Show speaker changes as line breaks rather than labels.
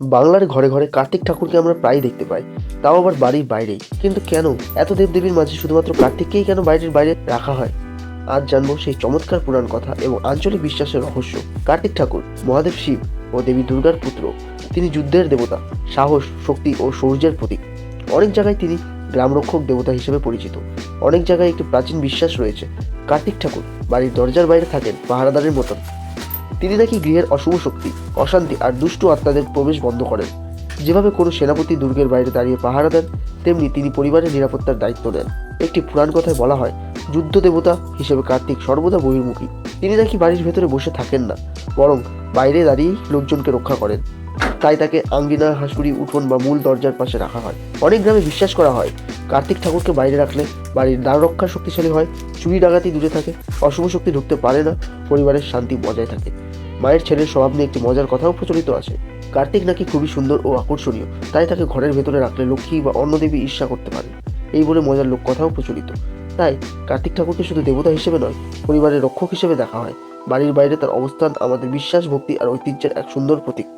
বাংলার ঘরে ঘরে কার্তিক ঠাকুরকে আমরা প্রায়ই দেখতে পাই। তাও আবার বাড়ির বাইরেই। কিন্তু কেন? এত দেবদেবীর মাঝে শুধুমাত্র কার্তিককেই কেন বাড়ির বাইরে রাখা হয়? আজ জানব সেই চমৎকার পুরাণ কথা এবং আঞ্চলিক বিশ্বাসের রহস্য। কার্তিক ঠাকুর, মহাদেব শিব ও দেবী দুর্গার পুত্র। তিনি যুদ্ধের দেবতা, সাহস, শক্তি ও শৌর্যের প্রতীক। অনেক জায়গায় তিনি গ্রামরক্ষক দেবতা হিসেবে পরিচিত। অনেক জায়গায় একটি প্রাচীন বিশ্বাস রয়েছে। কার্তিক ঠাকুর বাড়ির দরজার বাইরে থাকেন পাহারাদারের মতন। তিনি নাকি গৃহের অশুভ শক্তি, অশান্তি আর দুষ্টু আত্মাদের প্রবেশ বন্ধ করেন। যেভাবে কোনো সেনাপতি দুর্গের বাইরে দাঁড়িয়ে পাহারা দেন, তেমনি তিনি পরিবারের নিরাপত্তার দায়িত্ব নেন। একটি পুরাণ কথায় বলা হয় যুদ্ধ দেবতা হিসেবে কার্তিক সর্বদা বহির্মুখী। তিনি নাকি বাড়ির ভেতরে বসে থাকেন না, বরং বাইরে দাঁড়িয়েই লোকজনকে রক্ষা করেন। তাই তাকে আঙ্গিনা হাসুড়ি, উঠোন বা মূল দরজার পাশে রাখা হয়। অনেক গ্রামে বিশ্বাস করা হয়, কার্তিক ঠাকুরকে বাইরে রাখলে বাড়ির দ্বার রক্ষা শক্তিশালী হয়, চুরি ডাকাতি দূরে থাকে, অশুভ শক্তি ঢুকতে পারে না, পরিবারের শান্তি বজায় থাকে। মায়ের ছেলের স্বভাব নিয়ে একটি মজার কথাও প্রচলিত আছে। কার্তিক নাকি খুবই সুন্দর ও আকর্ষণীয়, তাই তাকে ঘরের ভেতরে রাখলে লক্ষ্মী বা অন্য দেবী ঈর্ষা করতে পারে এই বলে মজার লোক কথাও প্রচলিত। তাই কার্তিক ঠাকুরকে শুধু দেবতা হিসেবে নয়, পরিবারের রক্ষক হিসেবে দেখা হয়। বাড়ির বাইরে তার অবস্থান, আমাদের বিশ্বাস, ভক্তি আর ঐতিহ্যের এক সুন্দর প্রতীক।